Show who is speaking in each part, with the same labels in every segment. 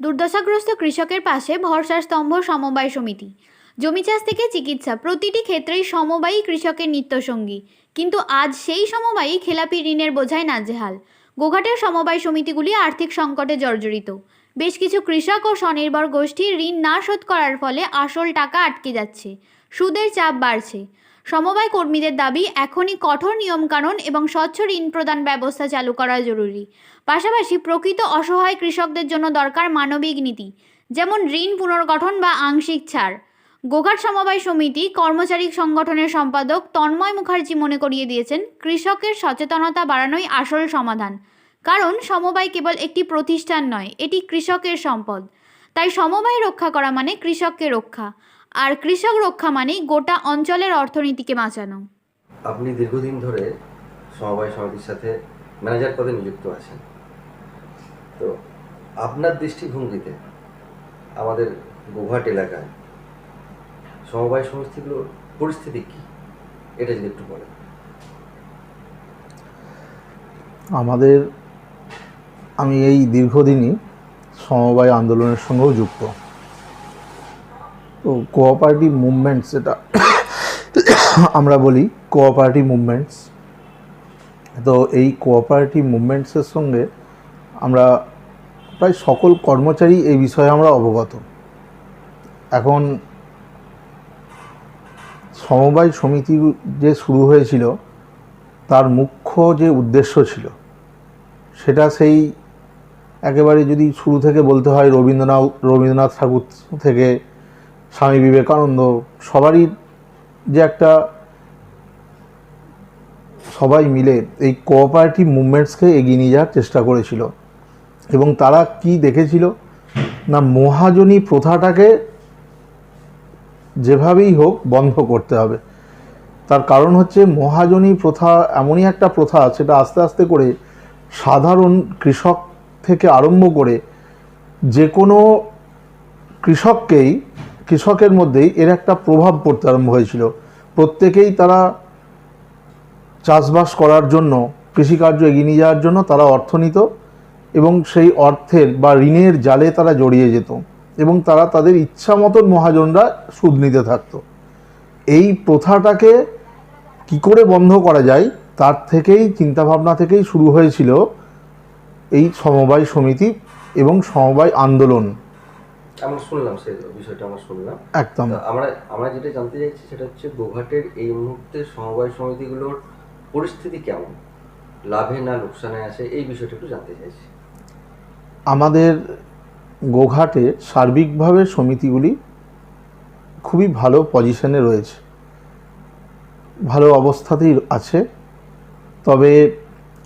Speaker 1: দুর্দশাগ্রস্ত কৃষকের পাশে ভরসার স্তম্ভ সমবায় সমিতি। জমি চাষ থেকে চিকিৎসা, প্রতিটি ক্ষেত্রেই সমবায়ী কৃষকের নিত্যসঙ্গী। কিন্তু আজ সেই সমবায়ই খেলাপি ঋণের বোঝায় নাজেহাল। গোঘাটের সমবায় সমিতিগুলি আর্থিক সংকটে জর্জরিত। বেশ কিছু কৃষক ও স্বনির্ভর গোষ্ঠীর ঋণ না শোধ করার ফলে আসল টাকা আটকে যাচ্ছে। সুদের চাপ বাড়ছে। সমবায় কর্মীদের দাবি, এখনই কঠোর নিয়মকানুন এবং স্বচ্ছ ঋণ প্রদান ব্যবস্থা চালু করা জরুরি। পাশাপাশি প্রকৃত অসহায় কৃষকদের জন্য দরকার মানবিক নীতি, যেমন ঋণ পুনর্গঠন বা আংশিক ছাড়। গোঘাট সমবায় সমিতি কর্মচারী সংগঠনের সম্পাদক তন্ময় মুখার্জি মনে করিয়ে দিয়েছেন, কৃষকের সচেতনতা বাড়ানোই আসল সমাধান। কারণ সমবায় কেবল একটি প্রতিষ্ঠান নয়, এটি কৃষকের সম্পদ। তাই সমবায় রক্ষা করা মানে কৃষককে রক্ষা। আর কৃষক রক্ষা মানেই গোটা অঞ্চলের অর্থনীতিকে বাঁচানো।
Speaker 2: আপনি দীর্ঘদিন ধরে সমবায় সমিতির সাথে ম্যানেজার পদে নিযুক্ত আছেন। তো আপনার দৃষ্টিভঙ্গিতে আমাদের গোঘাট এলাকায় সমবায় সমিতিগুলোর পরিস্থিতি কি? এটা যদি একটু বলেন।
Speaker 3: আমাদের আমি এই দীর্ঘদিনই সমবায় আন্দোলনের সঙ্গেও যুক্ত। তো কোঅপারেটিভ মুভমেন্টস এটা আমরা বলি কোঅপারেটিভ মুভমেন্টস তো এই কোঅপারেটিভ মুভমেন্টসের সঙ্গে আমরা প্রায় সকল কর্মচারী এই বিষয়ে আমরা অবগত। এখন সমবায় সমিতি যে শুরু হয়েছিল, তার মুখ্য যে উদ্দেশ্য ছিল, সেটা সেই একেবারে যদি শুরু থেকে বলতে হয় রবীন্দ্রনাথ রবীন্দ্রনাথ ঠাকুর থেকে স্বামী বিবেকানন্দ সবারই যে একটা সবাই মিলে এই কোঅপারেটিভ মুভমেন্টসকে এগিয়ে নিয়ে যাওয়ার চেষ্টা করেছিল। এবং তারা কি দেখেছিল? না, মহাজনী প্রথাটাকে যেভাবেই হোক বন্ধ করতে হবে। তার কারণ হচ্ছে মহাজনী প্রথা এমনই একটা প্রথা, সেটা আস্তে আস্তে করে সাধারণ কৃষক থেকে আরম্ভ করে যে কোনো কৃষককেই কৃষকের মধ্যেই এর একটা প্রভাব পড়তে আরম্ভ হয়েছিল। প্রত্যেকেই তারা চাষবাস করার জন্য, কৃষিকার্য এগিয়ে নিয়ে যাওয়ার জন্য তারা অর্থ নিত এবং সেই অর্থের বা ঋণের জালে তারা জড়িয়ে যেত এবং তারা তাদের ইচ্ছা মতন মহাজনরা সুদ নিতে থাকত। এই প্রথাটাকে কি করে বন্ধ করা যায়, তার থেকেই, চিন্তাভাবনা থেকেই শুরু হয়েছিল এই সমবায় সমিতি এবং সমবায় আন্দোলন।
Speaker 2: আমরা শুনলাম সেই বিষয়টা আমরা শুনলাম।
Speaker 3: একদম।
Speaker 2: আমরা আমরা যেটা জানতে চাইছি সেটা হচ্ছে গোঘাটের এই মুহূর্তে সমবায় সমিতিগুলোর পরিস্থিতি কেমন? লাভে না লোকসানে আছে এই বিষয়টা একটু জানতে চাইছি।
Speaker 3: আমাদের গোঘাটে সার্বিকভাবে সমিতিগুলি খুবই ভালো পজিশনে রয়েছে। ভালো অবস্থাতেই আছে। তবে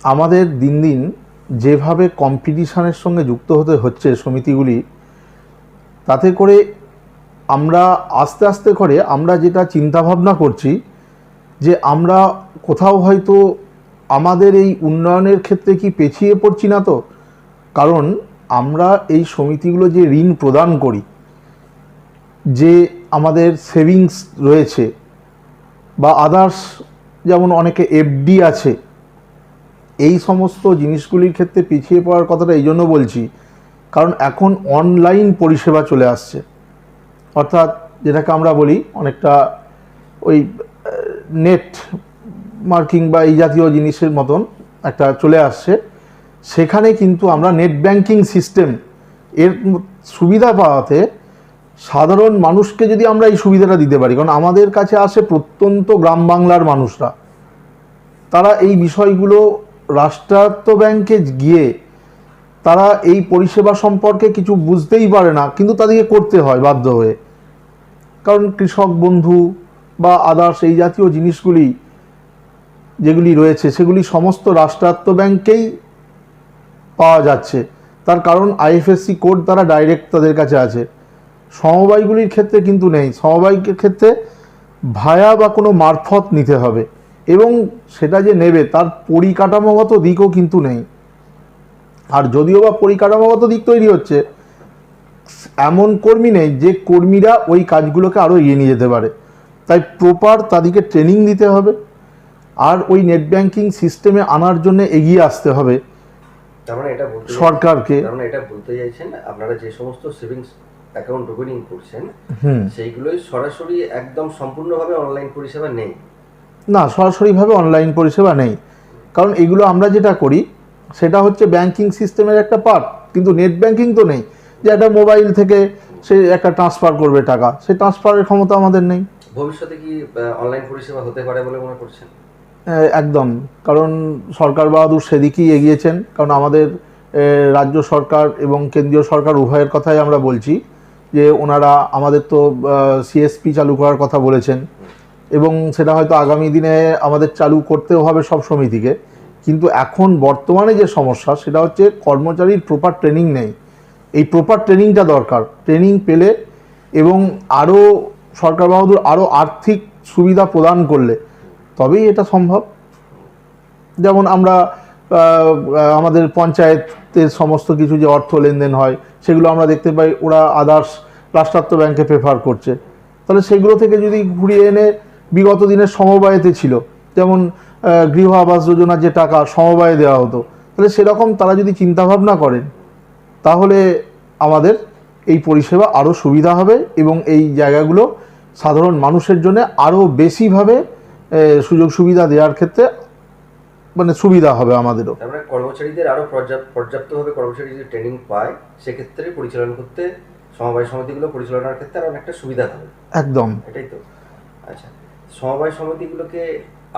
Speaker 3: আমাদের দিন দিন যেভাবে কম্পিটিশনের সঙ্গে যুক্ত হতে হচ্ছে সমিতিগুলি তাতে করে আমরা আস্তে আস্তে করে আমরা যেটা চিন্তাভাবনা করছি যে আমরা কোথাও হয়তো আমাদের এই উন্নয়নের ক্ষেত্রে কি পেছিয়ে পড়ছি না তো? কারণ আমরা এই সমিতিগুলো যে ঋণ প্রদান করি, যে আমাদের সেভিংস রয়েছে বা আদার্স যেমন অনেকে এফডি আছে, এই সমস্ত জিনিসগুলির ক্ষেত্রে পিছিয়ে পড়ার কথাটা এই জন্য বলছি কারণ এখন অনলাইন পরিষেবা চলে আসছে। অর্থাৎ যেটাকে আমরা বলি অনেকটা ওই নেট মার্কিং বা এই জাতীয় জিনিসের মতন একটা চলে আসছে। সেখানে কিন্তু আমরা নেট ব্যাংকিং সিস্টেম এর সুবিধা পাওয়াতে সাধারণ মানুষকে যদি আমরা এই সুবিধাটা দিতে পারি, কারণ আমাদের কাছে আসে প্রত্যন্ত গ্রাম বাংলার মানুষরা, তারা এই বিষয়গুলো রাষ্ট্রায়ত্ত ব্যাংকে গিয়ে তারা এই পরিষেবা সম্পর্কে কিছু বুঝতেই পারে না, কিন্তু তাদেরকে করতে হয় বাধ্য হয়ে। কারণ কৃষক বন্ধু বা আদার্স এই জাতীয় জিনিসগুলি যেগুলি রয়েছে, সেগুলি সমস্ত রাষ্ট্রায়ত্ত ব্যাংকেই পাওয়া যাচ্ছে। তার কারণ আইএফএসসি কোড তারা ডাইরেক্ট তাদের কাছে আছে। সমবায়গুলির ক্ষেত্রে কিন্তু নেই। সমবায়ের ক্ষেত্রে ভায়া বা কোনো মারফত নিতে হবে এবং সেটা যে নেবে, তার পরিকাঠামোগত দিকও কিন্তু নেই। আর যদিও বা পরিকাঠামোগত দিক তৈরি হচ্ছে এমন কর্মী নেই যে কর্মীরা ওই কাজগুলোকে আরও এগিয়ে নিয়ে যেতে পারে। তাই প্রপার তাদেরকে ট্রেনিং দিতে হবে আর ওই নেট ব্যাংকিং সিস্টেমে আনার জন্য এগিয়ে আসতে হবে।
Speaker 2: মানে
Speaker 3: সরকারকে।
Speaker 2: মানে এটা বলতে চাইছেন আপনারা যে সমস্ত সেভিংস অ্যাকাউন্ট ওপেনিং করছেন সেইগুলোই সরাসরি একদম সম্পূর্ণভাবে অনলাইন পরিষেবা নেই।
Speaker 3: না সরাসরিভাবে অনলাইন পরিষেবা নেই। কারণ এগুলো আমরা যেটা করি সেটা হচ্ছে ব্যাংকিং সিস্টেমের একটা পার্ট কিন্তু নেট ব্যাংকিং তো নেই। যে একটা মোবাইল থেকে সে একটা ট্রান্সফার করবে টাকা সেই ট্রান্সফারের ক্ষমতা আমাদের নেই।
Speaker 2: ভবিষ্যতে কি অনলাইন পরিষেবা হতে পারে বলে মনে করছেন?
Speaker 3: একদম। কারণ সরকার বাহাদুর সেদিকেই এগিয়েছেন কারণ আমাদের রাজ্য সরকার এবং কেন্দ্রীয় সরকার উভয়ের কথাই আমরা বলছি যে ওনারা আমাদের তো সিএসপি চালু করার কথা বলেছেন। এবং সেটা হয়তো আগামী দিনে আমাদের চালু করতেও হবে সব সমিতিকে। কিন্তু এখন বর্তমানে যে সমস্যা, সেটা হচ্ছে কর্মচারীর প্রপার ট্রেনিং নেই। এই প্রপার ট্রেনিংটা দরকার। ট্রেনিং পেলে এবং আরও সরকার বাহাদুর আরও আর্থিক সুবিধা প্রদান করলে, তবেই এটা সম্ভব। যেমন আমরা আমাদের পঞ্চায়েতের সমস্ত কিছু যে অর্থ লেনদেন হয়, সেগুলো আমরা দেখতে পাই, ওরা আদার্স রাষ্ট্রায়ত্ত ব্যাংকে প্রেফার করছে। তাহলে সেগুলো থেকে যদি ঘুরিয়ে এনে বিগত দিনের সমবায়তে ছিল, যেমন গৃহ আবাস যোজনার যে টাকা সমবায়ে দেওয়া হতো তাহলে সেরকম তারা যদি চিন্তাভাবনা করেন তাহলে আমাদের এই পরিষেবা আরও সুবিধা হবে এবং এই জায়গাগুলো সাধারণ মানুষের জন্য আরও বেশিভাবে সুযোগ সুবিধা দেওয়ার ক্ষেত্রে মানে সুবিধা হবে আমাদেরও।
Speaker 2: কর্মচারীদের আরও পর্যাপ্ত পর্যাপ্তভাবে কর্মচারী যদি ট্রেনিং পায় সেক্ষেত্রে পরিচালনা করতে সমবায় সমিতিগুলো পরিচালনার ক্ষেত্রে আরও অনেকটা সুবিধা হবে।
Speaker 3: একদম।
Speaker 2: এটাই তো। আচ্ছা সমবায় সমিতিগুলোকে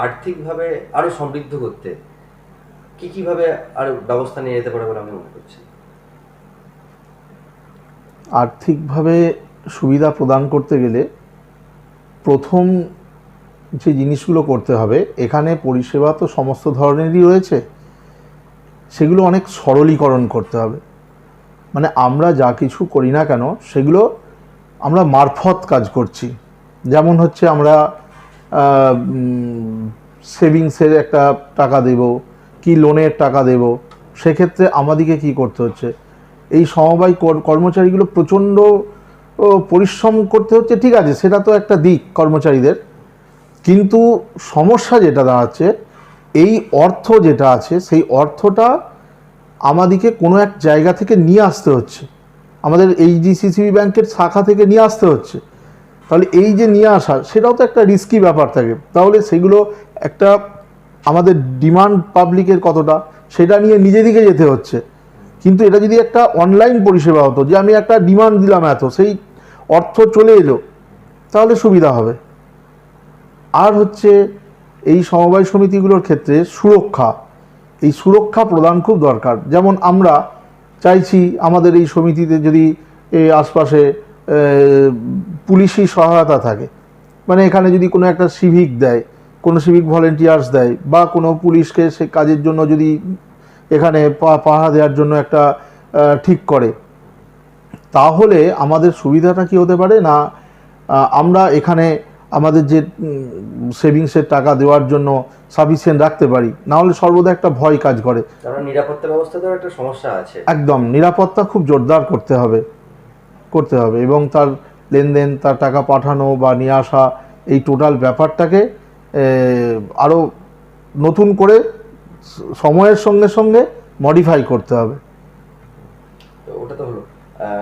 Speaker 2: আর্থিকভাবে আরও সমৃদ্ধ করতে কি কীভাবে আরও ব্যবস্থা নিয়ে যেতে পারে বলে আমি মনে করছি
Speaker 3: আর্থিকভাবে সুবিধা প্রদান করতে গেলে প্রথম যে জিনিসগুলো করতে হবে, এখানে পরিষেবা তো সমস্ত ধরনেরই রয়েছে, সেগুলো অনেক সরলীকরণ করতে হবে। মানে আমরা যা কিছু করি না কেন, সেগুলো আমরা মারফত কাজ করছি। যেমন হচ্ছে আমরা সেভিংসের একটা টাকা দেব, কি লোনের টাকা দেব, সেক্ষেত্রে আমাদেরকে কি করতে হচ্ছে? এই সমবায় কর- কর্মচারীগুলো প্রচণ্ড পরিশ্রম করতে হচ্ছে, ঠিক আছে, সেটা তো একটা দিক কর্মচারীদের, কিন্তু সমস্যা যেটা দাঁড়াচ্ছে, এই অর্থ যেটা আছে, সেই অর্থটা আমাদেরকে কোনো এক জায়গা থেকে নিয়ে আসতে হচ্ছে। আমাদের এই জিসিসিবি ব্যাংকের শাখা থেকে নিয়ে আসতে হচ্ছে। তাহলে এই যে নিয়ে আসা, সেটাও তো একটা রিস্কি ব্যাপার থাকে। তাহলে সেগুলো একটা আমাদের ডিমান্ড পাবলিকের কতটা, সেটা নিয়ে নিজে দিকে যেতে হচ্ছে। কিন্তু এটা যদি একটা অনলাইন পরিষেবা হতো, যে আমি একটা ডিমান্ড দিলাম এত, সেই অর্থ চলে এলো, তাহলে সুবিধা হবে। আর হচ্ছে এই সমবায় সমিতিগুলোর ক্ষেত্রে সুরক্ষা, এই সুরক্ষা প্রদান খুব দরকার। যেমন আমরা চাইছি আমাদের এই সমিতিতে যদি আশপাশে পুলিশি সহায়তা থাকে। মানে এখানে যদি কোনো একটা সিভিক দেয় কোনো সিভিক ভলেন্টিয়ার্স দেয় বা কোনো পুলিশকে সে কাজের জন্য যদি এখানে পা- পাহারা দেওয়ার জন্য একটা ঠিক করে তাহলে আমাদের সুবিধাটা কি হতে পারে? না আমরা এখানে আমাদের যে সেভিংসের টাকা দেওয়ার জন্য সাফিসিয়েন্ট রাখতে পারি। না হলে সর্বদা একটা ভয় কাজ করে।
Speaker 2: কারণ নিরাপত্তা ব্যবস্থাতেও একটা সমস্যা আছে।
Speaker 3: একদম নিরাপত্তা খুব জোরদার করতে হবে। করতে হবে এবং তার লেনদেন তার টাকা পাঠানো বা নিয়ে আসা এই টোটাল ব্যাপারটাকে আরও নতুন করে সময়ের সঙ্গে সঙ্গে মডিফাই করতে হবে।
Speaker 2: ওটা তো হলো।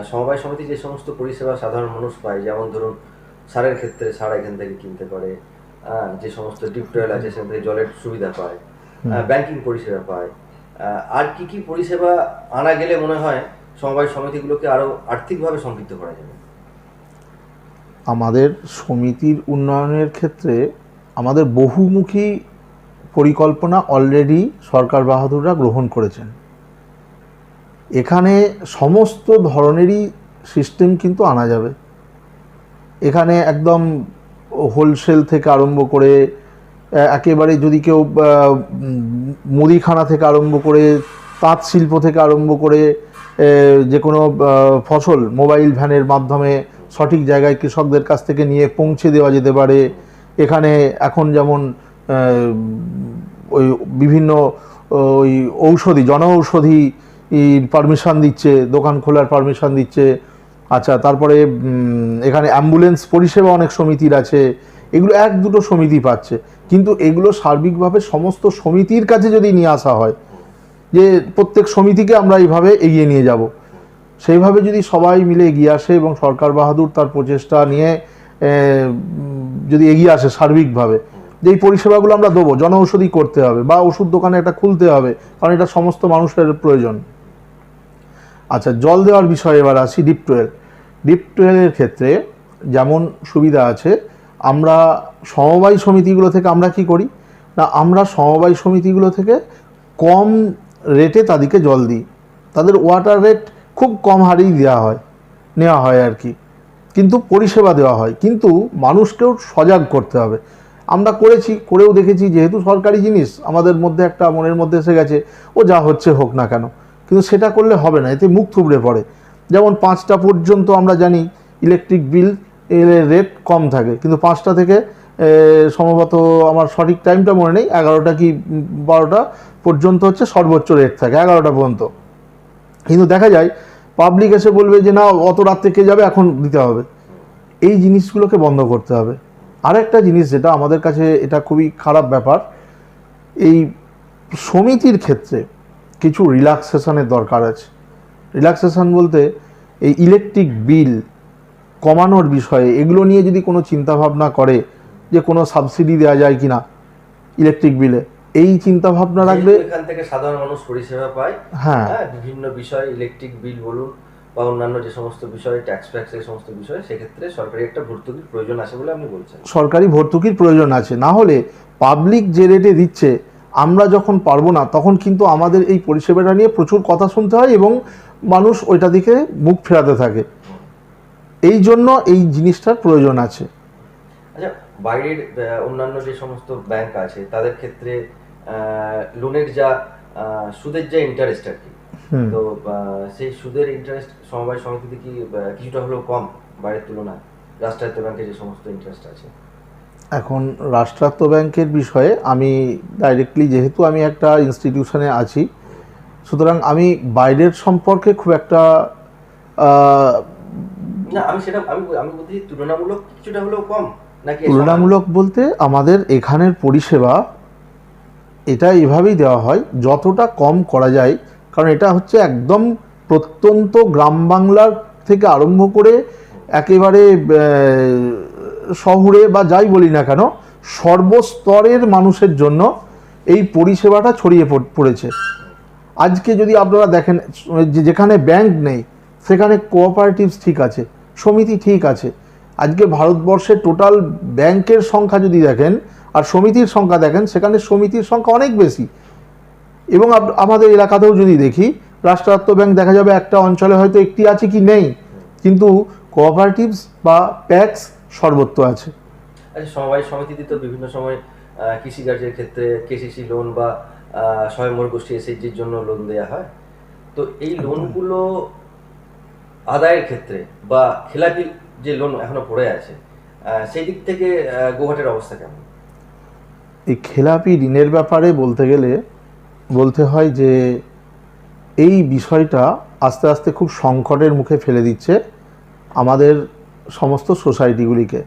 Speaker 2: সমবায় সমিতি যে সমস্ত পরিষেবা সাধারণ মানুষ পায় যেমন ধরুন সারের ক্ষেত্রে সার এখান থেকে কিনতে পারে যে সমস্ত টয়েল আছে সেখান থেকে জলের সুবিধা পায় ব্যাংকিং পরিষেবা পায় আর কি কি পরিষেবা আনা গেলে মনে হয় সমবায় সমিতিগুলোকে আরও আর্থিকভাবে সমৃদ্ধ করা যাবে।
Speaker 3: আমাদের সমিতির উন্নয়নের ক্ষেত্রে আমাদের বহুমুখী পরিকল্পনা অলরেডি সরকার বাহাদুররা গ্রহণ করেছেন। এখানে সমস্ত ধরনেরই সিস্টেম কিন্তু আনা যাবে। এখানে একদম হোলসেল থেকে আরম্ভ করে একেবারে যদি কেউ মুদিখানা থেকে আরম্ভ করে, তাঁত শিল্প থেকে আরম্ভ করে যে কোনো ফসল মোবাইল ভ্যানের মাধ্যমে সঠিক জায়গায় কৃষকদের কাছ থেকে নিয়ে পৌঁছে দেওয়া যেতে পারে। এখানে এখন যেমন ওই বিভিন্ন ওই ঔষধি জন ঔষধি পারমিশন দিচ্ছে, দোকান খোলার পারমিশন দিচ্ছে। আচ্ছা তারপরে এখানে অ্যাম্বুলেন্স পরিষেবা অনেক সমিতির আছে। এগুলো এক দুটো সমিতি পাচ্ছে। কিন্তু এগুলো সার্বিকভাবে সমস্ত সমিতির কাছে যদি নিয়ে আসা হয় যে প্রত্যেক সমিতিকে আমরা এইভাবে এগিয়ে নিয়ে যাব। সেইভাবে যদি সবাই মিলে এগিয়ে আসে এবং সরকার বাহাদুর তার প্রচেষ্টা নিয়ে যদি এগিয়ে আসে সার্বিকভাবে যে এই পরিষেবাগুলো আমরা দেবো। জনঔষধি করতে হবে বা ওষুধ দোকানে একটা খুলতে হবে, কারণ এটা সমস্ত মানুষের প্রয়োজন। আচ্ছা জল দেওয়ার বিষয়ে এবার আসি ডিপ টুয়েল ডিপ টুয়েলের ক্ষেত্রে যেমন সুবিধা আছে, আমরা সমবায় সমিতিগুলো থেকে আমরা কি করি? না, আমরা সমবায় সমিতিগুলো থেকে কম রেটে তাদেরকে জল দিই। তাদের ওয়াটার রেট খুব কম হারেই দেওয়া হয়, নেওয়া হয় আর কি। কিন্তু পরিষেবা দেওয়া হয়। কিন্তু মানুষকেও সজাগ করতে হবে। আমরা করেছি, করেও দেখেছি, যেহেতু সরকারি জিনিস, আমাদের মধ্যে একটা মনের মধ্যে এসে গেছে, ও যা হচ্ছে হোক না কেন। কিন্তু সেটা করলে হবে না, এতে মুখ থুবড়ে পড়ে। যেমন পাঁচটা পর্যন্ত আমরা জানি ইলেকট্রিক বিল এর রেট কম থাকে। কিন্তু পাঁচটা থেকে সম্ভবত আমার সঠিক টাইমটা মনে নেই, এগারোটা কি বারোটা পর্যন্ত হচ্ছে সর্বোচ্চ রেট থাকে, এগারোটা পর্যন্ত। কিন্তু দেখা যায় পাবলিক এসে বলবে যে, না, অত রাত থেকে যাবে? এখন দিতে হবে। এই জিনিসগুলোকে বন্ধ করতে হবে। আরেকটা জিনিস যেটা আমাদের কাছে, এটা খুবই খারাপ ব্যাপার, এই সমিতির ক্ষেত্রে কিছু রিল্যাক্সেশনের দরকার আছে। রিল্যাক্সেশন বলতে এই ইলেকট্রিক বিল কমানোর বিষয়ে, এগুলো নিয়ে যদি কোনো চিন্তাভাবনা করে যে কোনো সাবসিডি দেওয়া যায় কি না ইলেকট্রিক বিলে এই চিন্তাভাবনা রাখবে
Speaker 2: যেহেতু এখান থেকে সাধারণ মানুষ পরিষেবা পায়
Speaker 3: হ্যাঁ।
Speaker 2: হ্যাঁ বিভিন্ন বিষয় ইলেকট্রিক বিল বলুন বা অন্যান্য যে সমস্ত বিষয় ট্যাক্স ফ্যাক্স এই সমস্ত বিষয় সেক্ষেত্রে সরকারি একটা ভর্তুকির প্রয়োজন আছে বলে আপনি বলছেন।
Speaker 3: সরকারি ভর্তুকির প্রয়োজন আছে। না হলে পাবলিক যে রেটে দিচ্ছে আমরা যখন পারব না তখন কিন্তু আমাদের এই পরিষেবাটা নিয়ে প্রচুর কথা শুনতে হয় এবং মানুষ ওইটা দিকে মুখ ফেরাতে থাকে। এই জন্য এই জিনিসটার প্রয়োজন আছে।
Speaker 2: আচ্ছা বাইরের অন্যান্য যে সমস্ত ব্যাংক আছে তাদের ক্ষেত্রে লোনের যা সুদের যা ইন্টারেস্ট আর কি। তো সেই সুদের ইন্টারেস্ট সমবায় সমিতিতে কি কিছুটা হলেও কম বাইরের তুলনায়? রাষ্ট্রায়ত্ত ব্যাংকে যে সমস্ত ইন্টারেস্ট আছে।
Speaker 3: এখন রাষ্ট্রায়ত্ত ব্যাংকের বিষয়ে আমি ডাইরেক্টলি যেহেতু আমি একটা ইনস্টিটিউশনে আছি সুতরাং আমি বাইরের সম্পর্কে খুব একটা
Speaker 2: না আমি সেটা আমি আমি বলছি তুলনামূলক কিছুটা হলেও কম। নাকি
Speaker 3: তুলনামূলক বলতে আমাদের এখানের পরিষেবা এটা এভাবেই দেওয়া হয়, যতটা কম করা যায়। কারণ এটা হচ্ছে একদম প্রত্যন্ত গ্রাম বাংলার থেকে আরম্ভ করে একেবারে শহরে বা যাই বলি না কেন, সর্বস্তরের মানুষের জন্য এই পরিষেবাটা ছড়িয়ে পড়েছে। আজকে যদি আপনারা দেখেন যেখানে ব্যাংক নেই, সেখানে কোঅপারেটিভস ঠিক আছে, সমিতি ঠিক আছে। আজকে ভারতবর্ষে টোটাল ব্যাংকের সংখ্যা যদি দেখেন আর সমিতির সংখ্যা দেখেন সেখানে সমিতির সংখ্যা অনেক বেশি। এবং আমাদের এলাকাতেও যদি দেখি রাষ্ট্রায়ত্ত ব্যাংক দেখা যাবে একটা অঞ্চলে হয়তো একটি আছে কি নেই কিন্তু কোঅপারেটিভস বা প্যাক্স সর্বত্র আছে।
Speaker 2: আচ্ছা সমবায় সমিতিতে তো বিভিন্ন সময় আহ, কৃষিকার্যের ক্ষেত্রে কেসিসি লোন বা আহ, স্বয়ংবর গোষ্ঠী এসএইচজির জন্য লোন দেওয়া হয়। তো এই লোনগুলো আদায়ের ক্ষেত্রে বা খেলাপি যে লোন এখনও পড়ে আছে সেই দিক থেকে গোহাটের অবস্থা কেমন?
Speaker 3: এই খেলাপি ঋণের ব্যাপারে বলতে গেলে বলতে হয় যে এই বিষয়টা আস্তে আস্তে খুব সংকটের মুখে ফেলে দিচ্ছে আমাদের সমস্ত সোসাইটিগুলিকে।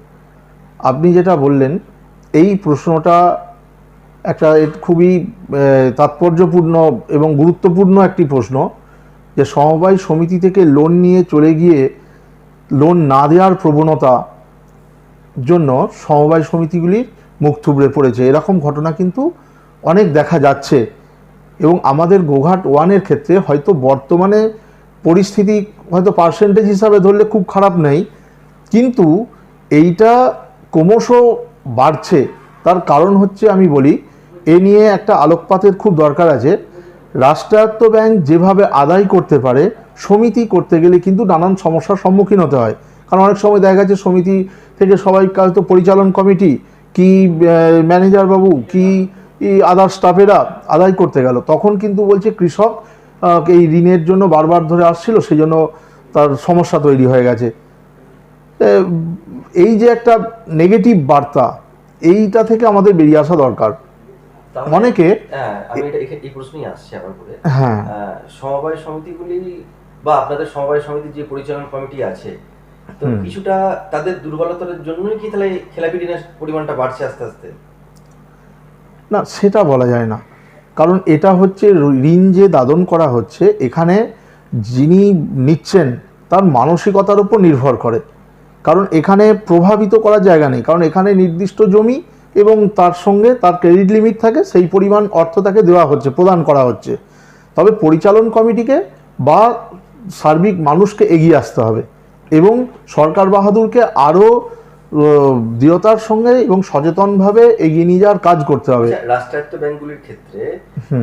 Speaker 3: আপনি যেটা বললেন, এই প্রশ্নটা একটা খুবই তাৎপর্যপূর্ণ এবং গুরুত্বপূর্ণ একটি প্রশ্ন যে সমবায় সমিতি থেকে লোন নিয়ে চলে গিয়ে লোন না দেওয়ার প্রবণতা জন্য সমবায় সমিতিগুলির মুখ থুবড়ে পড়েছে। এরকম ঘটনা কিন্তু অনেক দেখা যাচ্ছে। এবং আমাদের গোঘাট ওয়ানের ক্ষেত্রে হয়তো বর্তমানে পরিস্থিতি হয়তো পার্সেন্টেজ হিসাবে ধরলে খুব খারাপ নেই। কিন্তু এইটা ক্রমশ বাড়ছে। তার কারণ হচ্ছে আমি বলি, এ নিয়ে একটা আলোকপাতের খুব দরকার আছে। রাষ্ট্রায়ত্ত ব্যাংক যেভাবে আদায় করতে পারে, সমিতি করতে গেলে কিন্তু নানান সমস্যার সম্মুখীন হতে হয়। কারণ অনেক সময় দেখা গেছে সমিতি থেকে সবাই হয়তো পরিচালন কমিটি কি ম্যানেজার বাবু কি আদার স্টাফেরা আদায় করতে গেল। তখন কিন্তু বলছে কৃষক এই ঋণের জন্য বারবার ধরে আসছিল সেই জন্য তার সমস্যা তৈরি হয়ে গেছে। এই যে একটা নেগেটিভ বার্তা এইটা থেকে আমাদের বেরিয়ে আসা দরকার। অনেকে
Speaker 2: হ্যাঁ এই প্রশ্নই আসছে আমার করে।
Speaker 3: হ্যাঁ।
Speaker 2: সমবায় সমিতিগুলি বা আপনাদের সমবায় সমিতির যে পরিচালনা কমিটি আছে তো কিছুটা তাদের দুর্বলতার জন্যই কি তাহলে খেলাপি ঋণের পরিমাণটা বাড়ছে আস্তে আস্তে?
Speaker 3: না সেটা বলা যায় না। কারণ এটা হচ্ছে ঋণ যে দাদন করা হচ্ছে এখানে যিনি নিচ্ছেন তার মানসিকতার উপর নির্ভর করে। কারণ এখানে প্রভাবিত করার জায়গা নেই। কারণ এখানে নির্দিষ্ট জমি এবং তার সঙ্গে তার ক্রেডিট লিমিট থাকে সেই পরিমাণ অর্থ তাকে দেওয়া হচ্ছে প্রদান করা হচ্ছে। তবে পরিচালন কমিটিকে বা সার্বিক মানুষকে এগিয়ে আসতে হবে। এবং সরকার বাহাদুরকে আরও দৃঢ়তার সঙ্গে এবং সচেতনভাবে এগিয়ে নিয়ে যাওয়ার কাজ করতে হবে।
Speaker 2: আচ্ছা, রাষ্ট্রায়ত্ত ব্যাংকগুলির ক্ষেত্রে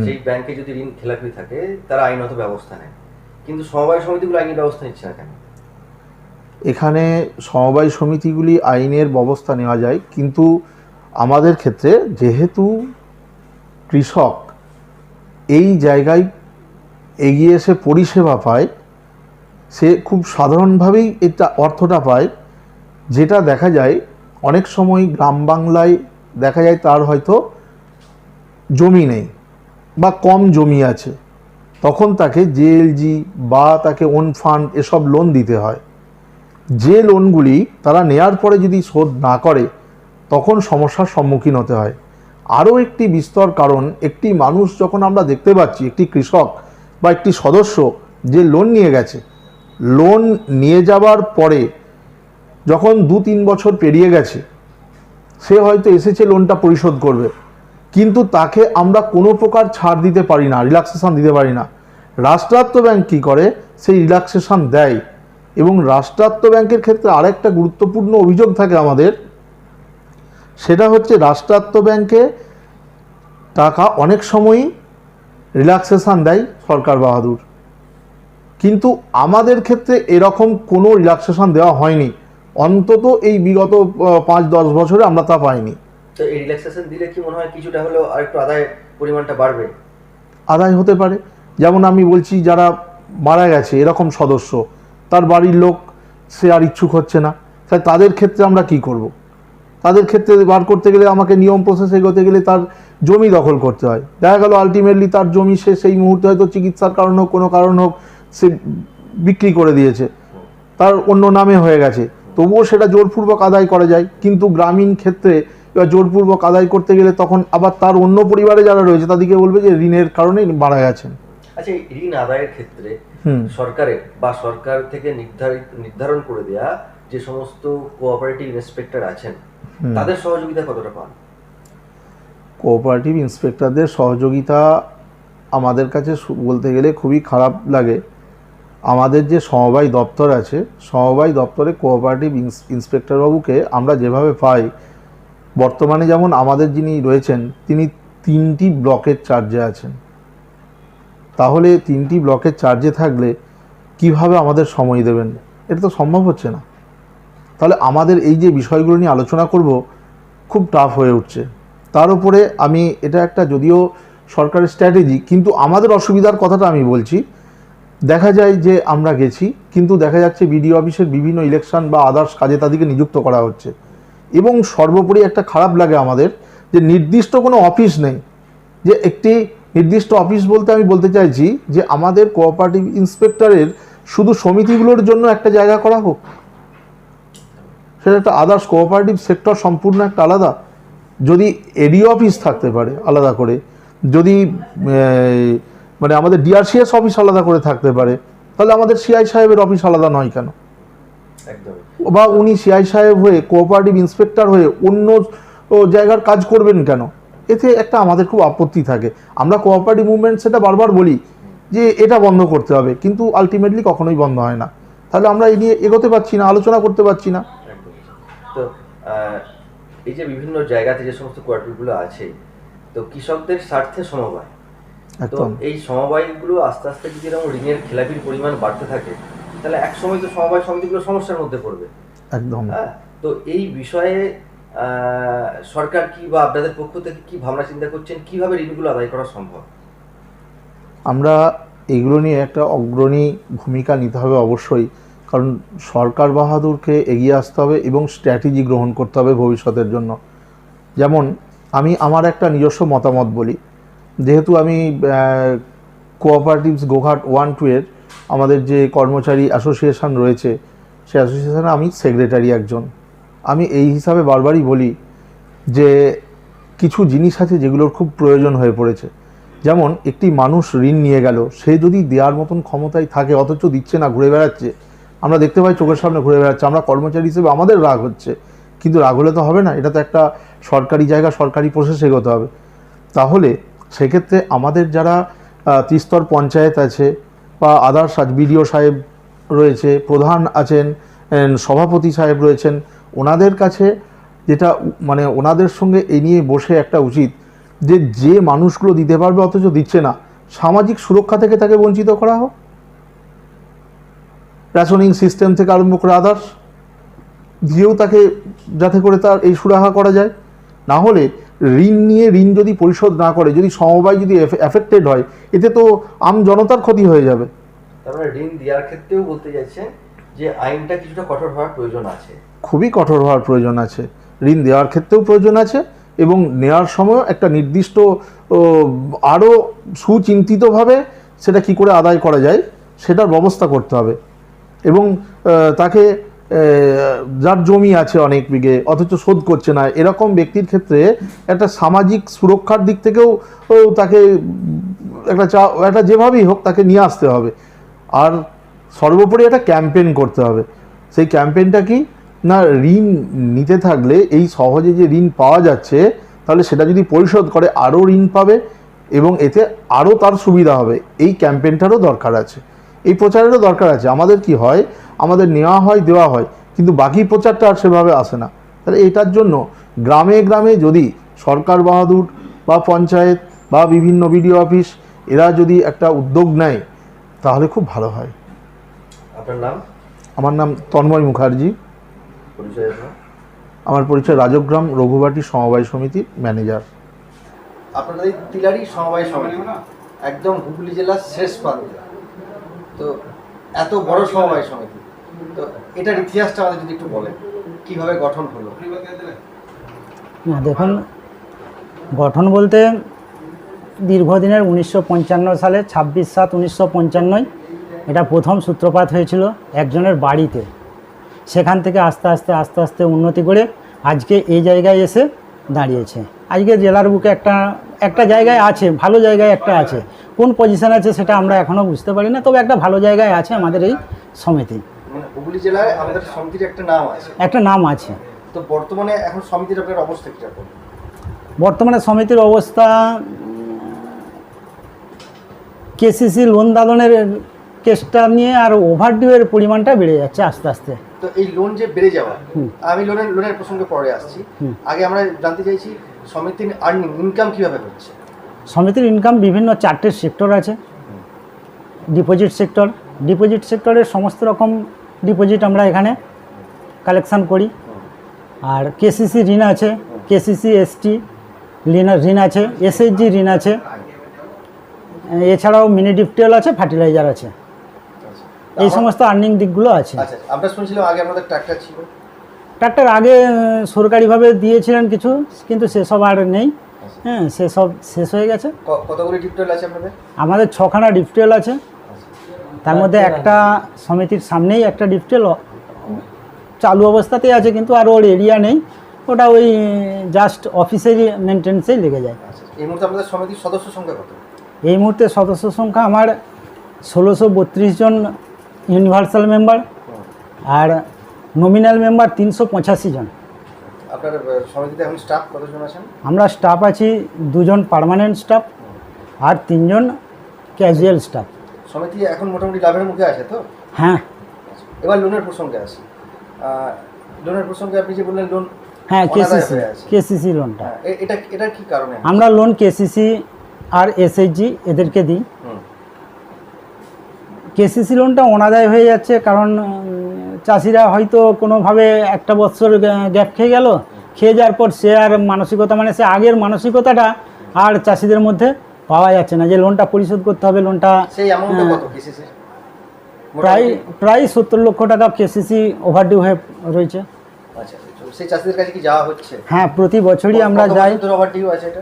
Speaker 2: সেই ব্যাংকে যদি ঋণ খেলাপি থাকে তারা আইনত ব্যবস্থা নেয়। কিন্তু সমবায় সমিতিগুলো আইনি ব্যবস্থা নিচ্ছে না কেন?
Speaker 3: এখানে সমবায় সমিতিগুলি আইনের ব্যবস্থা নেওয়া যায় কিন্তু আমাদের ক্ষেত্রে যেহেতু কৃষক এই জায়গায় এগিয়ে এসে পরিষেবা পায় সে খুব সাধারণভাবেই এটা অর্থটা পায়, যেটা দেখা যায় অনেক সময় গ্রাম বাংলায় দেখা যায় তার হয়তো জমি নেই বা কম জমি আছে, তখন তাকে জেএলজি বা তাকে ওন ফান্ড এসব লোন দিতে হয়। যে লোনগুলি তারা নেয়ার পরে যদি শোধ না করে, তখন সমস্যার সম্মুখীন হতে হয়। আরও একটি বিস্তর কারণ, একটি মানুষ যখন আমরা দেখতে পাচ্ছি, একটি কৃষক বা একটি সদস্য যে লোন নিয়ে গেছে লোন নিয়ে যাওয়ার পরে যখন দু তিন বছর পেরিয়ে গেছে, সে হয়তো এসেছে লোনটা পরিশোধ করবে। কিন্তু তাকে আমরা কোনো প্রকার ছাড় দিতে পারি না রিল্যাক্সেশন দিতে পারি না। রাষ্ট্রায়ত্ত ব্যাংক কী করে? সেই রিল্যাক্সেশন দেয়। এবং রাষ্ট্রায়ত্ত ব্যাংকের ক্ষেত্রে আরেকটা গুরুত্বপূর্ণ অভিযোগ থাকে আমাদের। সেটা হচ্ছে রাষ্ট্রায়ত্ত ব্যাংকে টাকা অনেক সময়ই রিল্যাক্সেশন দেয় সরকার বাহাদুর। কিন্তু আমাদের ক্ষেত্রে এরকম কোনো রিল্যাক্সেশন দেওয়া হয়নি। অন্তত এই বিগত পাঁচ দশ বছরে আমরা তা পাইনি।
Speaker 2: তো এই রিল্যাক্সেশন দিলে কি মনে হয় কিছুটা হলেও আরেকটু আদায় পরিমাণটা বাড়বে?
Speaker 3: আদায় হতে পারে। যেমন আমি বলছি যারা মারা গেছে এরকম সদস্য তার বাড়ির লোক সে আর ইচ্ছুক হচ্ছে না। তাই তাদের ক্ষেত্রে আমরা কি করব। তাদের ক্ষেত্রে বার করতে গেলে আমাকে নিয়ম প্রসেস এগোতে গেলে তার জমি দখল করতে হয়। দেখা গেল আলটিমেটলি তার জমি সে সেই মুহূর্তে হয়তো চিকিৎসার কারণ হোক কোনো কারণ হোক বিক্রি করে দিয়েছে। তার অন্য নামে হয়ে গেছে। তবুও সেটা জোরপূর্বক আদায় করা যায়। কিন্তু গ্রামীণ ক্ষেত্রে এবার জোরপূর্বক আদায় করতে গেলে তখন আবার তার অন্য পরিবারে যারা রয়েছে তাদেরকে বলবে যে ঋণের কারণে মারা গেছেন
Speaker 2: আচ্ছা ঋণ আদায়ের ক্ষেত্রে সরকারের বা সরকার থেকে নির্ধারিত নির্ধারণ করে দেয়া যে সমস্ত কোঅপারেটিভ ইন্সপেক্টর আছেন তাদের সহযোগিতা কতটা পান?
Speaker 3: কোঅপারেটিভ ইন্সপেক্টরদের সহযোগিতা আমাদের কাছে বলতে গেলে খুবই খারাপ লাগে। আমাদের যে সমবায় দপ্তর আছে, সমবায় দপ্তরে কোঅপারেটিভ ইন্স- ইন্সপেক্টরবাবুকে আমরা যেভাবে পাই, বর্তমানে যেমন আমাদের যিনি রয়েছেন, তিনি তিনটি ব্লকের চার্জে আছেন। তাহলে তিনটি ব্লকের চার্জে থাকলে কীভাবে আমাদের সময় দেবেন? এটা তো সম্ভব হচ্ছে না। তাহলে আমাদের এই যে বিষয়গুলো নিয়ে আলোচনা করব, খুব টাফ হয়ে উঠছে। তার উপরে আমি, এটা একটা যদিও সরকারের স্ট্র্যাটেজি কিন্তু আমাদের অসুবিধার কথাটা আমি বলছি দেখা যায় যে আমরা গেছি, কিন্তু দেখা যাচ্ছে বিডিও অফিসের বিভিন্ন ইলেকশন বা আদার্স কাজে তাদেরকে নিযুক্ত করা হচ্ছে। এবং সর্বোপরি একটা খারাপ লাগে আমাদের যে নির্দিষ্ট কোনো অফিস নেই। যে একটি নির্দিষ্ট অফিস বলতে আমি বলতে চাইছি যে আমাদের কোঅপারেটিভ ইন্সপেক্টরের শুধু সমিতিগুলোর জন্য একটা জায়গা করা হোক। সেটা একটা আদার্স কোঅপারেটিভ সেক্টর সম্পূর্ণ একটা আলাদা। যদি এডি অফিস থাকতে পারে আলাদা করে। যদি মানে আমাদের ডিআরসিএস অফিস আলাদা করে থাকতে পারে। তাহলে আমাদের সিআই সাহেবের অফিস আলাদা নয় কেন?
Speaker 2: একদম।
Speaker 3: বা উনি সিআই সাহেব হয়ে কোঅপারেটিভ ইন্সপেক্টর হয়ে অন্য জায়গার কাজ করবেন কেন? এতে একটা আমাদের খুব আপত্তি থাকে। আমরা কোঅপারেটিভ মুভমেন্ট সেটা বারবার বলি যে এটা বন্ধ করতে হবে কিন্তু আলটিমেটলি কখনোই বন্ধ হয় না। তাহলে আমরা এই নিয়ে এগোতে পারছি না আলোচনা করতে পারছি না।
Speaker 2: একদম। তো এই যে বিভিন্ন জায়গাতে যে সমস্ত কোয়ার্টারগুলো আছে তো কৃষকদের স্বার্থে সমবায়। তো এই সমবায়গুলো আস্তে আস্তে যদি এরকম ঋণের খেলাপির পরিমাণ বাড়তে থাকে তাহলে এক সময় তো সমবায় সমিতিগুলো সমস্যার মধ্যে পড়বে।
Speaker 3: একদম।
Speaker 2: হ্যাঁ? তো এই বিষয়ে সরকার কি বা আপনাদের পক্ষ থেকে কি ভাবনা চিন্তা করছেন? কীভাবে ঋণগুলো আদায় করা সম্ভব?
Speaker 3: আমরা এগুলো নিয়ে একটা অগ্রণী ভূমিকা নিতে হবে অবশ্যই। কারণ সরকার বাহাদুরকে এগিয়ে আসতে হবে এবং স্ট্র্যাটেজি গ্রহণ করতে হবে ভবিষ্যতের জন্য। যেমন আমি আমার একটা নিজস্ব মতামত বলি। যেহেতু আমি কোঅপারেটিভস গোঘাট ওয়ান টু এর আমাদের যে কর্মচারী অ্যাসোসিয়েশন রয়েছে, সেই অ্যাসোসিয়েশনে আমি সেক্রেটারি একজন। আমি এই হিসাবে বারবারই বলি যে কিছু জিনিস আছে যেগুলোর খুব প্রয়োজন হয়ে পড়েছে। যেমন একটি মানুষ ঋণ নিয়ে গেল, সে যদি দেওয়ার মতন ক্ষমতায় থাকে, অথচ দিচ্ছে না, ঘুরে বেড়াচ্ছে, আমরা দেখতে পাই চোখের সামনে ঘুরে বেড়াচ্ছে, আমরা কর্মচারী হিসেবে আমাদের রাগ হচ্ছে, কিন্তু রাগ হলে তো হবে না, এটা তো একটা সরকারি জায়গা, সরকারি প্রসেসে এগোতে হবে। তাহলে সেক্ষেত্রে আমাদের যারা ত্রিস্তর পঞ্চায়েত আছে বা আদার্স বিডিও সাহেব রয়েছে, প্রধান আছেন সভাপতি সাহেব রয়েছেন, ওনাদের কাছে যেটা মানে ওনাদের সঙ্গে এ নিয়ে বসে একটা উচিত যে যে মানুষগুলো দিতে পারবে অথচ দিচ্ছে না, সামাজিক সুরক্ষা থেকে তাকে বঞ্চিত করা হোক। রেশনিং সিস্টেম থেকে আরম্ভ করে আদার্স দিয়েও তাকে যাতে করে তার এই সুরাহা করা যায়। না হলে ঋণ নিয়ে ঋণ যদি পরিশোধ না করে যদি সমবায় যদি এফেক্টেড হয় এতে তো আম জনতার ক্ষতি হয়ে যাবে।
Speaker 2: তার মানে ঋণ দেওয়ার ক্ষেত্রেও বলতে চাইছেন যে আইনটা কিছুটা কঠোর হওয়ার প্রয়োজন আছে।
Speaker 3: খুবই কঠোর হওয়ার প্রয়োজন আছে। ঋণ দেওয়ার ক্ষেত্রেও প্রয়োজন আছে এবং নেওয়ার সময় একটা নির্দিষ্ট আরও সুচিন্তিতভাবে সেটা কি করে আদায় করা যায় সেটার ব্যবস্থা করতে হবে। এবং তাকে যার জমি আছে অনেক বিঘে, অথচ শোধ করছে না। এরকম ব্যক্তির ক্ষেত্রে একটা সামাজিক সুরক্ষার দিক থেকেও তাকে একটা চা, একটা যেভাবেই হোক তাকে নিয়ে আসতে হবে। আর সর্বোপরি একটা ক্যাম্পেন করতে হবে। সেই ক্যাম্পেনটা কি? না, ঋণ নিতে থাকলে এই সহজে যে ঋণ পাওয়া যাচ্ছে, তাহলে সেটা যদি পরিশোধ করে, আরও ঋণ পাবে এবং এতে আরও তার সুবিধা হবে। এই ক্যাম্পেনটারও দরকার আছে। এই প্রচারেরও দরকার আছে। আমাদের কি হয়? আমাদের নেওয়া হয় দেওয়া হয় কিন্তু বাকি প্রচারটা আর সেভাবে আসে না। তাহলে এটার জন্য গ্রামে গ্রামে যদি সরকার বাহাদুর বা পঞ্চায়েত বা বিভিন্ন বিডিও অফিস এরা যদি একটা উদ্যোগ নেয় তাহলে খুব ভালো হয়।
Speaker 2: আপনার নাম?
Speaker 3: আমার নাম তন্ময় মুখার্জি। আমার পরিচয় রাজগ্রাম রঘুবাটি সমবায় সমিতির ম্যানেজার।
Speaker 2: আপনাদের তিলারি সমবায় সমিতি একদম হুগলি জেলার শেষ প্রান্তে তো এত বড় সমবায় সমিতি। তো এটার ইতিহাসটা আমাদের যদি একটু বলেন, কীভাবে গঠন হলো?
Speaker 4: না, দেখুন, গঠন বলতে দীর্ঘদিনের উনিশশো পঞ্চান্ন সালে, ছাব্বিশ সাত উনিশশো এটা প্রথম সূত্রপাত হয়েছিল একজনের বাড়িতে। সেখান থেকে আস্তে আস্তে আস্তে আস্তে উন্নতি করে আজকে এই জায়গায় এসে দাঁড়িয়েছে। আজকে জেলার বুকে একটা একটা জায়গায় আছে ভালো জায়গায় একটা আছে। কোন পজিশন আছে সেটা আমরা এখনও বুঝতে পারি না তবে একটা ভালো জায়গায় আছে আমাদের এই সমিতি।
Speaker 2: মানে হুগলি জেলায় আমাদের সমিতির একটা নাম আছে।
Speaker 4: একটা নাম আছে।
Speaker 2: তো বর্তমানে এখন সমিতির আপনার অবস্থা কীরকম
Speaker 4: বর্তমানে সমিতির অবস্থা কেসিসি লোন দাদনের কেসটা নিয়ে আর ওভারডিউয়ের পরিমাণটা বেড়ে যাচ্ছে আস্তে আস্তে।
Speaker 2: তো এই লোন যে বেড়ে যাওয়া। আমি লোনের লোনের প্রসঙ্গে পরে আসছি। আগে আমরা জানতে চাইছি সমিতির আর্নিং ইনকাম কীভাবে হচ্ছে?
Speaker 4: সমিতির ইনকাম বিভিন্ন চারটে সেক্টর আছে। ডিপোজিট সেক্টর ডিপোজিট সেক্টরের সমস্ত রকম ডিপোজিট আমরা এখানে কালেকশান করি। আর কেসিসি ঋণ আছে কেসিসি এসটি ঋণ আছে এসএইচজি ঋণ আছে। এছাড়াও মিনি ডিপটেল আছে ফার্টিলাইজার আছে। এই সমস্ত আর্নিং দিকগুলো আছে।
Speaker 2: আচ্ছা আমরা শুনছিলাম আগে আপনাদের ট্রাক্টর ছিল।
Speaker 4: ট্রাক্টর আগে সরকারিভাবে দিয়েছিলেন কিছু কিন্তু সেসব আর নেই। হ্যাঁ সেসব শেষ হয়ে গেছে।
Speaker 2: কতগুলি ডিপটেল আছে আপনাদের?
Speaker 4: আমাদের ছখানা ডিপটেল আছে। তার মধ্যে একটা সমিতির সামনেই একটা ডিপটেল চালু অবস্থাতেই আছে কিন্তু আর ওর এরিয়া নেই। ওটা ওই জাস্ট অফিসেরই মেনটেন্সেই লেগে যায়।
Speaker 2: আচ্ছা এই মুহূর্তে আমাদের সমিতির সদস্য সংখ্যা কত?
Speaker 4: এই মুহূর্তে সদস্য সংখ্যা আমার ষোলোশো বত্রিশ জন ইউনিভার্সাল মেম্বার আর নমিনাল মেম্বার তিনশো পঁচাশি জন।
Speaker 2: আপনার সমিতিতে এখন স্টাফ কতজন আছেন?
Speaker 4: আমরা স্টাফ আছি দুজন পার্মানেন্ট স্টাফ আর তিনজন ক্যাজুয়াল স্টাফ
Speaker 2: সমিতি এখন মোটামুটি লাভের মুখে আছে তো?
Speaker 4: হ্যাঁ।
Speaker 2: এবার লোনের প্রসঙ্গে আসি। লোনের প্রসঙ্গে আপনি যে বললেন লোন
Speaker 4: হ্যাঁ কেসিসি। কেসিসি লোনটা
Speaker 2: এটা এটার কি কারণে?
Speaker 4: আমরা লোন কেসিসি আর এসএইচজি এদেরকে দিই। কেসিসি লোনটা অনাদায় হয়ে যাচ্ছে কারণ চাষিরা হয়তো কোনোভাবে একটা বছর গ্যাপ খেয়ে গেল খেয়ে যাওয়ার পর সে আর মানসিকতা মানে সে আগের মানসিকতাটা আর চাষিদের মধ্যে পাওয়া যাচ্ছে না। যে লোনটা পরিশোধ করতে হবে লোনটা হ্যাঁ। প্রায় প্রায় সত্তর লক্ষ টাকা কেসিসি ওভারডিউ হয়ে রয়েছে।
Speaker 2: আচ্ছা হচ্ছে?
Speaker 4: হ্যাঁ প্রতি বছরই আমরা যাই।
Speaker 2: এটা?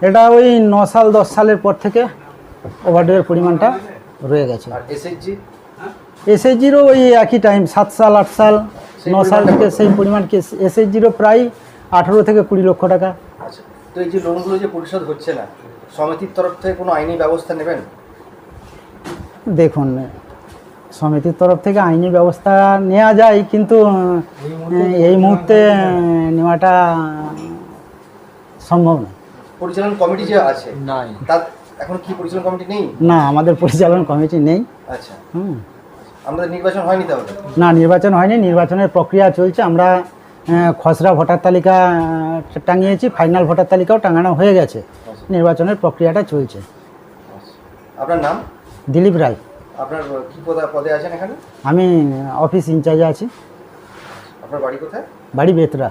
Speaker 4: এটা ওই ন সাল দশ সালের পর থেকে ওভারডিউয়ের পরিমাণটা রয়ে গেছে।
Speaker 2: আর এসএইচজি
Speaker 4: এসএইচজিরও ওই একই টাইম সাত সাল আট সাল ন সাল থেকে সেই পরিমাণ কেস এসএইচজিরও প্রায় আঠেরো থেকে কুড়ি লক্ষ টাকা।
Speaker 2: আচ্ছা তো এই যে লোনগুলো যে পরিশোধ হচ্ছে না সমিতির তরফ থেকে কোনো আইনি ব্যবস্থা নেবেন?
Speaker 4: দেখুন সমিতির তরফ থেকে আইনি ব্যবস্থা নেওয়া যায় কিন্তু এই মুহূর্তে নেওয়াটা সম্ভব না।
Speaker 2: পরিচালন কমিটি যে আছে
Speaker 5: নাই।
Speaker 2: তার এখন কি পরিচালন কমিটি নেই?
Speaker 4: না আমাদের পরিচালন কমিটি নেই।
Speaker 2: আচ্ছা।
Speaker 4: হুম।
Speaker 2: আমাদের নির্বাচন হয়নি তাহলে?
Speaker 4: না নির্বাচন হয়নি নির্বাচনের প্রক্রিয়া চলছে। আমরা খসড়া ভোটার তালিকা টাঙিয়েছি ফাইনাল ভোটার তালিকাও টাঙানো হয়ে গেছে। নির্বাচনের প্রক্রিয়াটা চলছে।
Speaker 2: আচ্ছা। আপনার নাম?
Speaker 4: দিলীপ রায়।
Speaker 2: আপনার কি পদে পদে আছেন এখানে?
Speaker 4: আমি অফিস ইনচার্জে আছি।
Speaker 2: আপনার বাড়ি কোথায়?
Speaker 4: বাড়ি বেতরা।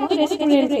Speaker 6: রেস্টুরেন্টে